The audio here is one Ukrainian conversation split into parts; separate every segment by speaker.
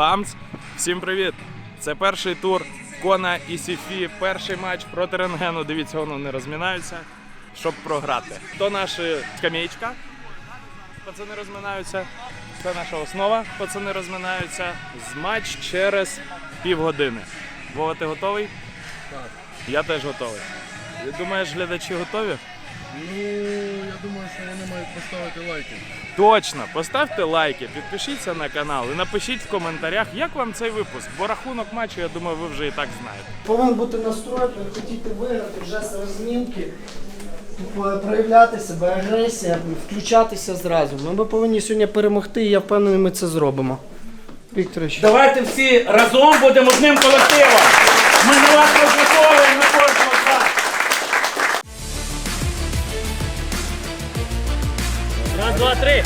Speaker 1: Бамс! Всім привіт! Це перший тур Кона і Сіфі. Перший матч проти рентгену. Дивіться, воно не розмінаються, щоб програти. То наша скам'ячка. Пацани розминаються. Це наша основа. Пацани розминаються. З матч через півгодини. Вова, ти готовий?
Speaker 2: Так.
Speaker 1: Я теж готовий. Думаєш, глядачі готові?
Speaker 2: Ну, я думаю, що вони мають поставити лайки.
Speaker 1: Точно, поставте лайки, підпишіться на канал і напишіть в коментарях, як вам цей випуск. Бо рахунок матчу, я думаю, ви вже і так знаєте.
Speaker 3: Повинен бути настрой, хотіти виграти вже з розмінки, проявляти себе, агресія, включатися зразу. Ми повинні сьогодні перемогти, і я впевнений, ми це зробимо. Вікторович.
Speaker 4: Давайте всі разом будемо одним колективом. Ми на вас розраховуємо Раз, два, три.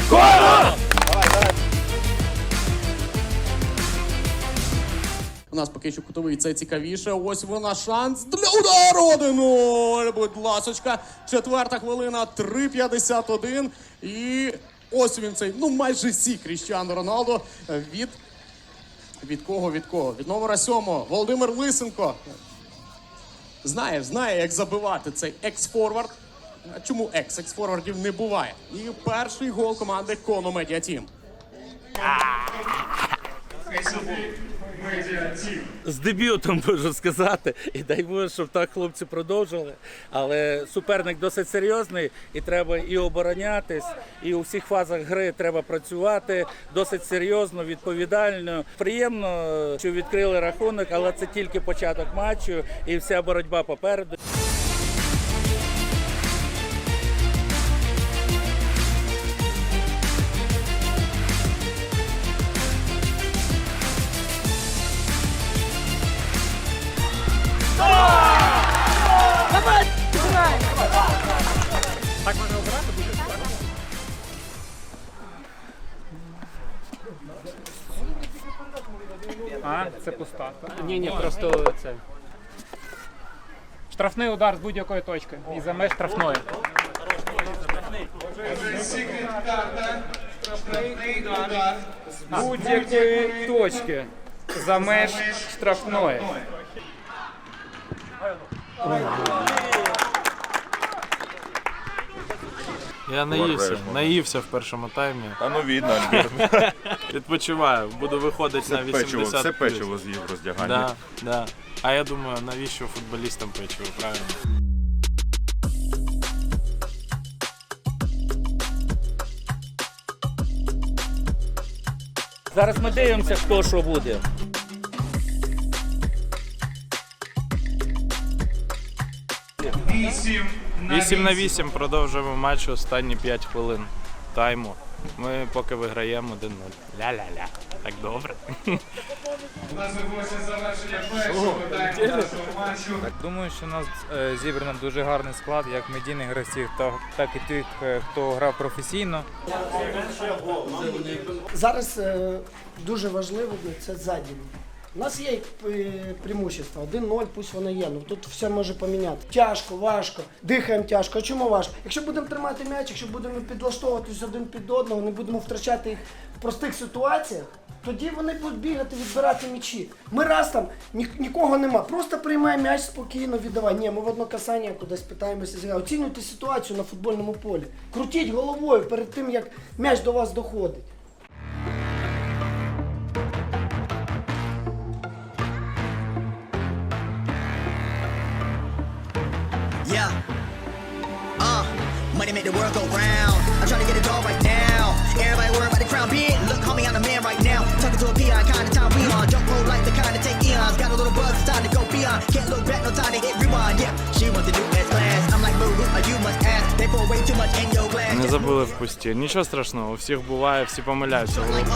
Speaker 5: У нас поки що кутовий це цікавіше. Ось вона шанс для удару 1-0. Будь ласочка. Четверта хвилина, 3.51. І ось він цей, ну майже всі Кріщану Роналдо від. Від кого? Від кого? Від номера сьомого. Володимир Лисенко. Знає, знає, як забивати цей екс-форвард. Чому екс? Екс-форвардів не буває. І перший гол команди Коно Медіа Тім.
Speaker 4: З дебютом можу сказати. І дай Боже, щоб так хлопці продовжували. Але суперник досить серйозний, і треба і оборонятись, і у всіх фазах гри треба працювати досить серйозно, відповідально. Приємно, що відкрили рахунок, але це тільки початок матчу, і вся боротьба попереду.
Speaker 6: А, це пуста. Ні, ні, просто це. Штрафний удар з будь-якої точки. І за меж штрафної. З будь-якої точки. За меж штрафної.
Speaker 1: Я наївся, наївся в першому таймі.
Speaker 7: Та ну видно, Альберт.
Speaker 1: Відпочиваю, буду виходити на 80
Speaker 7: печиво, все печиво з'їв в роздяганні.
Speaker 1: Да, да. А я думаю, навіщо футболістам печиво, правильно?
Speaker 4: Зараз ми дивимося, хто що буде.
Speaker 1: 8 на 8 продовжуємо матч останні 5 хвилин тайму. Ми поки виграємо 1-0. Ля-ля-ля. Так добре.
Speaker 6: Думаю, що у нас е, зібрано дуже гарний склад, як медійних гравців, та- так і тих, е, хто грав професійно.
Speaker 3: Зараз е, дуже важливо це задні. У нас є е, преимущество. 1-0, пусть воно є. Ну тут все може поміняти. Тяжко, важко, дихаємо тяжко. Чому важко? Якщо будемо тримати м'яч, якщо будемо підлаштовуватись один під одного, не будемо втрачати їх в простих ситуаціях, тоді вони будуть бігати, відбирати м'ячі. Ми раз там ні, нікого нема. Просто приймай м'яч спокійно, віддавай. Ні, ми в одно касання кудись питаємося. Оцінюйте ситуацію на футбольному полі. Крутіть головою перед тим, як м'яч до вас доходить.
Speaker 8: Yeah. Uh, money make the world go round. I'm trying to get it all right now. Everybody worry about the crown big. Look, homie, I'm the man right now. Talking to a PI, kind of time we on. Jump roll like the kind of take eons. Got a little buzz, it's time to go beyond. Can't look back, no time to hit rewind. Yeah, she wants to do S class. I'm like, boo, who are you must ask. They pour way too much in your glass.
Speaker 1: Не забули в пусті. Нічого страшного, у всіх буває, всі помиляються.
Speaker 8: Like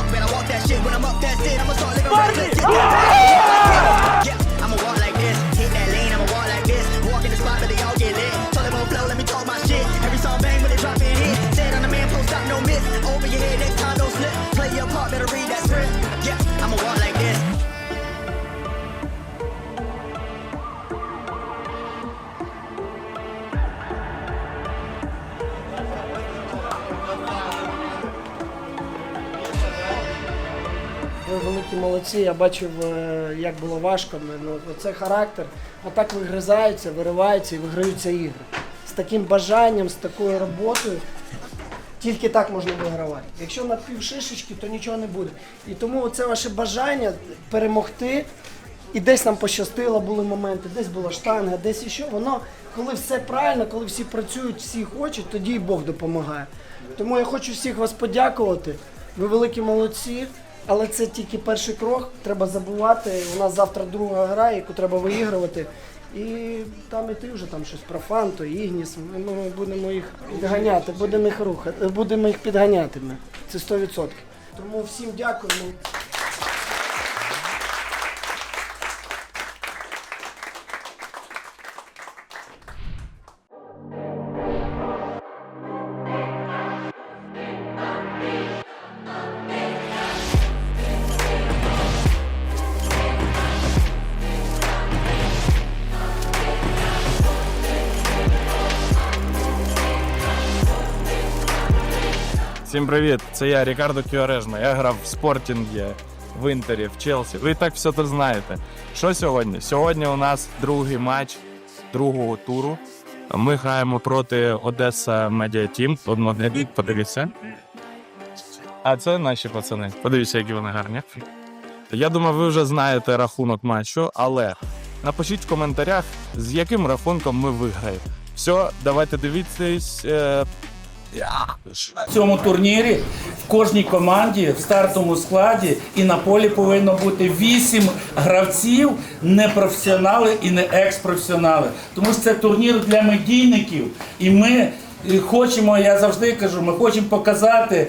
Speaker 3: Ви великі молодці. Я бачив, е, як було важко. Ну, це характер. Отак вигризаються, вириваються і виграються ігри. З таким бажанням, з такою роботою. Тільки так можна вигравати. Якщо на півшишечки, то нічого не буде. І тому це ваше бажання перемогти. І десь нам пощастило, були моменти, десь була штанга, десь іще. Воно, коли все правильно, коли всі працюють, всі хочуть, тоді і Бог допомагає. Тому я хочу всіх вас подякувати. Ви великі молодці, але це тільки перший крок. Треба забувати. У нас завтра друга гра, яку треба виігрувати. І там і ти вже там щось про Фанту, Ігніс. Ми, ми будемо їх підганяти, будемо їх рухати, будемо їх підганяти. Ми. Це 100%. Тому всім дякуємо.
Speaker 1: Всім привіт! Це я, Рікардо Кіорежма. Я грав в Спортінгі, в Інтері, в Челсі. Ви так все тут знаєте. Що сьогодні? Сьогодні у нас другий матч другого туру. Ми граємо проти Одеса Медіа Тім. Подивіться. А це наші пацани. Подивіться, які вони гарні. Я думаю, ви вже знаєте рахунок матчу, але напишіть в коментарях, з яким рахунком ми виграємо. Все, давайте дивитись.
Speaker 4: В цьому турнірі в кожній команді в стартовому складі і на полі повинно бути вісім гравців, не професіонали і не експрофесіонали. Тому що це турнір для медійників. І ми хочемо, я завжди кажу, ми хочемо показати.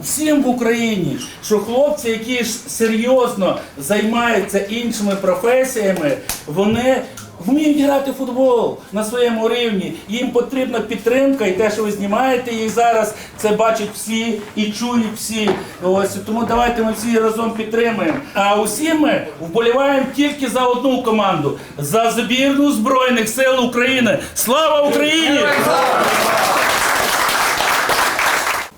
Speaker 4: Всім в Україні, що хлопці, які ж серйозно займаються іншими професіями, вони вміють грати в футбол на своєму рівні. Їм потрібна підтримка, і те, що ви знімаєте їх зараз, це бачать всі і чують всі. Ось тому давайте ми всі разом підтримуємо. А усі ми вболіваємо тільки за одну команду за збірну збройних сил України. Слава Україні!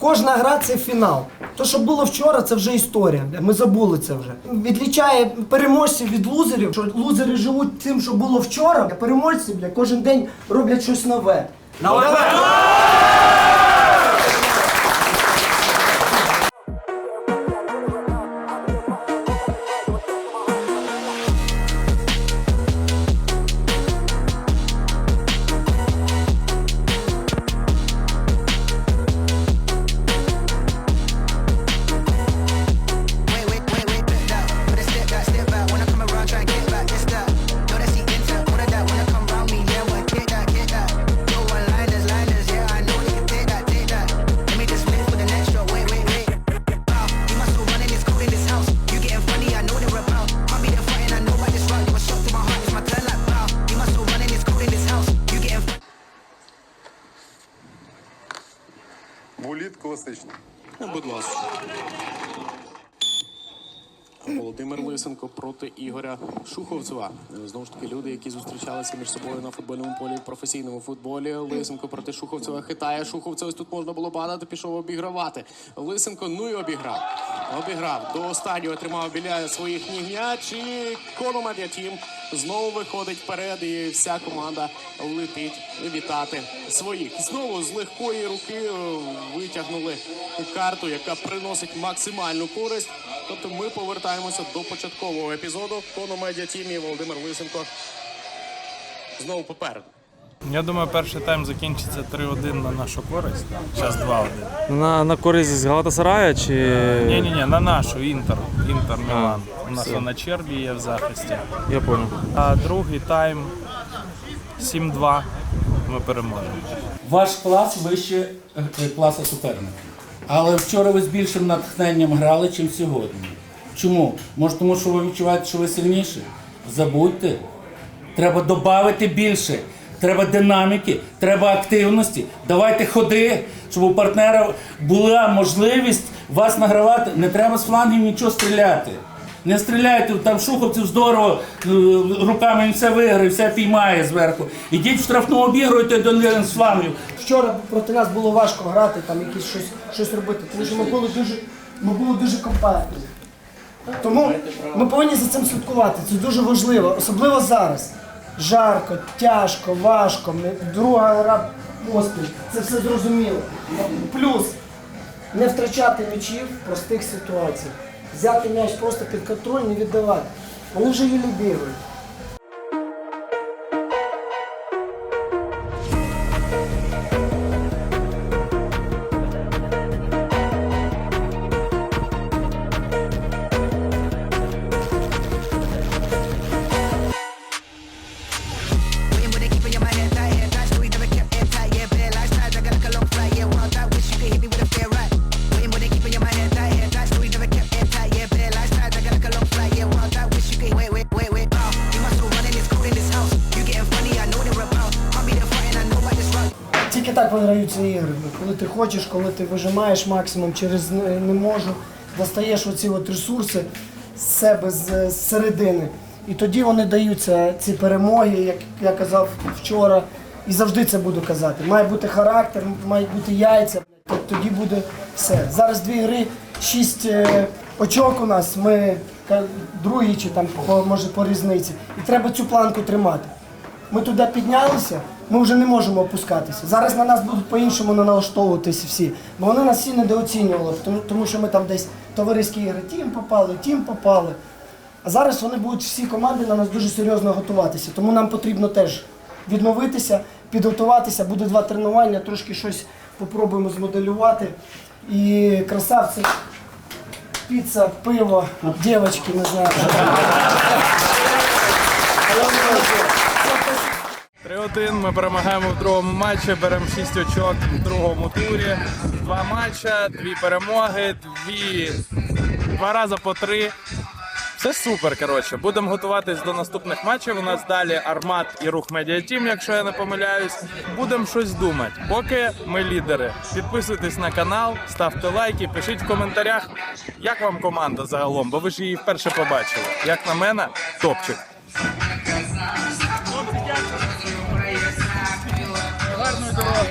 Speaker 3: Кожна гра це фінал. То, що було вчора, це вже історія. Ми забули це вже. Відлічає переможців від лузерів, що лузери живуть тим, що було вчора. А переможці, бля, кожен день роблять щось нове.
Speaker 8: Wait,
Speaker 2: Боліт класичний.
Speaker 5: Будь ласка. Володимир Лисенко проти Ігоря Шуховцева. Знову ж таки, люди, які зустрічалися між собою на футбольному полі професійному футболі. Лисенко проти Шуховцева хитає. Шуховцев ось тут можна було падати, пішов обігравати. Лисенко, ну і обіграв. Обіграв. До останнього тримав біля своїх ніг м'яч. Тім знову виходить вперед. І вся команда летить вітати своїх. Знову з легкої руки е, витягнули карту, яка приносить максимальну користь. Тобто ми повертаємося до початкового епізоду. Коно Медіа тімі Володимир Лисенко знову попереду.
Speaker 1: Я думаю, перший тайм закінчиться 3-1 на нашу користь. Зараз 2-1.
Speaker 9: На, на користь з Галатасарая чи.
Speaker 1: Ні, ні, ні, на нашу Інтер. Інтер Мілан. У нас вона Чербі є в захисті.
Speaker 9: Я понял.
Speaker 1: А другий тайм 7-2. Ми переможемо.
Speaker 4: Ваш клас вище е, класу суперника. Але вчора ви з більшим натхненням грали, ніж сьогодні. Чому? Може, тому що ви відчуваєте, що ви сильніші? Забудьте. Треба додати більше. Треба динаміки, треба активності. Давайте ходи, щоб у партнера була можливість вас награвати. Не треба з флангів нічого стріляти. Не стріляйте, там шуховців здорово, е, руками він все виграє, все піймає зверху. Ідіть в штрафну обігруйте до з флангів.
Speaker 3: Вчора проти нас було важко грати, там якісь щось, щось робити, тому що ми були дуже, ми були дуже компактні. Тому ми повинні за цим слідкувати. Це дуже важливо, особливо зараз. Жарко, тяжко, важко. Друга гра поспіль. Це все зрозуміло. Плюс не втрачати м'ячів в простих ситуаціях. Взяти м'яч просто під контроль, не віддавати. Вони вже її бігають. Так виграються ігри. Коли ти хочеш, коли ти вижимаєш максимум через не можу, достаєш оці от ресурси з себе з середини. І тоді вони даються ці перемоги, як я казав вчора, і завжди це буду казати. Має бути характер, мають бути яйця, тоді буде все. Зараз дві гри, шість е, очок у нас. Ми другі чи там може по різниці. І треба цю планку тримати. Ми туди піднялися, ми вже не можемо опускатися. Зараз на нас будуть по-іншому налаштовуватися всі. Бо вони нас всі недооцінювали, тому, що ми там десь товариські ігри тім попали, тім попали. А зараз вони будуть всі команди на нас дуже серйозно готуватися. Тому нам потрібно теж відновитися, підготуватися. Буде два тренування, трошки щось попробуємо змоделювати. І красавці, піца, пиво, дівчатки, не знаю.
Speaker 1: 3-1. Ми перемагаємо в другому матчі, беремо 6 очок в другому турі. Два матча, дві перемоги, дві два рази по три. Все супер. Коротше, будемо готуватись до наступних матчів. У нас далі Армат і рух Медіа Тім, якщо я не помиляюсь. Будемо щось думати. Поки ми лідери. Підписуйтесь на канал, ставте лайки, пишіть в коментарях, як вам команда загалом, бо ви ж її вперше побачили. Як на мене, топчик.